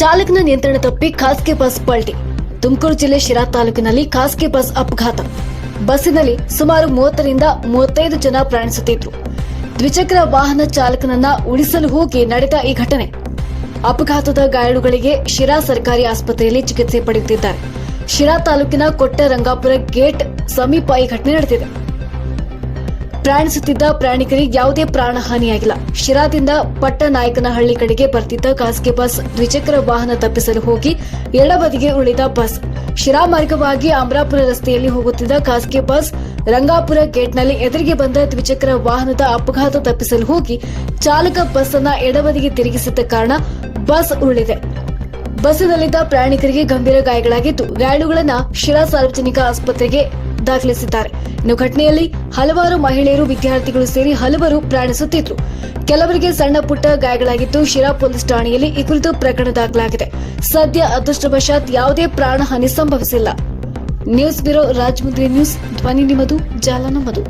ಚಾಲಕನ ನಿಯಂತ್ರಣ ತಪ್ಪಿ ಖಾಸಗಿ ಬಸ್ ಪಲ್ಟಿ. ತುಮಕೂರು ಜಿಲ್ಲೆ ಶಿರಾ ತಾಲೂಕಿನಲ್ಲಿ ಖಾಸಗಿ ಬಸ್ ಅಪಘಾತ. ಬಸ್ಸಿನಲ್ಲಿ ಸುಮಾರು ಮೂವತ್ತರಿಂದ ಮೂವತ್ತೈದು ಜನ ಪ್ರಯಾಣಿಸುತ್ತಿದ್ರು. ದ್ವಿಚಕ್ರ ವಾಹನ ಚಾಲಕನನ್ನ ಉಳಿಸಲು ಹೋಗಿ ನಡೆದ ಈ ಘಟನೆ. ಅಪಘಾತದ ಗಾಯಾಳುಗಳಿಗೆ ಶಿರಾ ಸರ್ಕಾರಿ ಆಸ್ಪತ್ರೆಯಲ್ಲಿ ಚಿಕಿತ್ಸೆ ಪಡೆಯುತ್ತಿದ್ದಾರೆ. ಶಿರಾ ತಾಲೂಕಿನ ಕೊಟ್ಟರಂಗಾಪುರ ಗೇಟ್ ಸಮೀಪ ಈ ಘಟನೆ ನಡೆದಿದೆ. ಪ್ರಯಾಣಿಸುತ್ತಿದ್ದ ಪ್ರಯಾಣಿಕರಿಗೆ ಯಾವುದೇ ಪ್ರಾಣಹಾನಿಯಾಗಿಲ್ಲ. ಶಿರಾದಿಂದ ಪಟ್ಟನಾಯಕನಹಳ್ಳಿ ಕಡೆಗೆ ಬರ್ತಿದ್ದ ಖಾಸಗಿ ಬಸ್ ದ್ವಿಚಕ್ರ ವಾಹನ ತಪ್ಪಿಸಲು ಹೋಗಿ ಎಡಬದಿಗೆ ಉಳಿದ ಬಸ್. ಶಿರಾ ಮಾರ್ಗವಾಗಿ ಅಮರಾಪುರ ರಸ್ತೆಯಲ್ಲಿ ಹೋಗುತ್ತಿದ್ದ ಖಾಸಗಿ ಬಸ್ ರಂಗಾಪುರ ಗೇಟ್ನಲ್ಲಿ ಎದುರಿಗೆ ಬಂದ ದ್ವಿಚಕ್ರ ವಾಹನದ ಅಪಘಾತ ತಪ್ಪಿಸಲು ಹೋಗಿ ಚಾಲಕ ಬಸ್ ಅನ್ನ ಎಡಬದಿಗೆ ತಿರುಗಿಸಿದ್ದ ಕಾರಣ ಬಸ್ ಉರುಳಿದೆ. ಬಸ್ಸಿನಲ್ಲಿದ್ದ ಪ್ರಯಾಣಿಕರಿಗೆ ಗಂಭೀರ ಗಾಯಗಳಾಗಿದ್ದು, ಗಾಯಾಳುಗಳನ್ನ ಶಿರಾ ಸಾರ್ವಜನಿಕ ಆಸ್ಪತ್ರೆಗೆ ದಾಖಲಿಸಿದ್ದಾರೆ. ಇನ್ನು ಘಟನೆಯಲ್ಲಿ ಹಲವಾರು ಮಹಿಳೆಯರು, ವಿದ್ಯಾರ್ಥಿಗಳು ಸೇರಿ ಹಲವರು ಪ್ರಯಾಣಿಸುತ್ತಿದ್ರು. ಕೆಲವರಿಗೆ ಸಣ್ಣ ಪುಟ್ಟ ಗಾಯಗಳಾಗಿದ್ದು, ಶಿರಾ ಪೊಲೀಸ್ ಠಾಣೆಯಲ್ಲಿ ಈ ಕುರಿತು ಪ್ರಕರಣ ದಾಖಲಾಗಿದೆ. ಸದ್ಯ ಅದೃಷ್ಟವಶಾತ್ ಯಾವುದೇ ಪ್ರಾಣಹಾನಿ ಸಂಭವಿಸಿಲ್ಲ. ನ್ಯೂಸ್ ಬ್ಯೂರೋ ರಾಜಮುದ್ರಿ ನ್ಯೂಸ್, ಧ್ವನಿ ನಿಮ್ಮದು, ಜಾಲ ನಮ್ಮದು.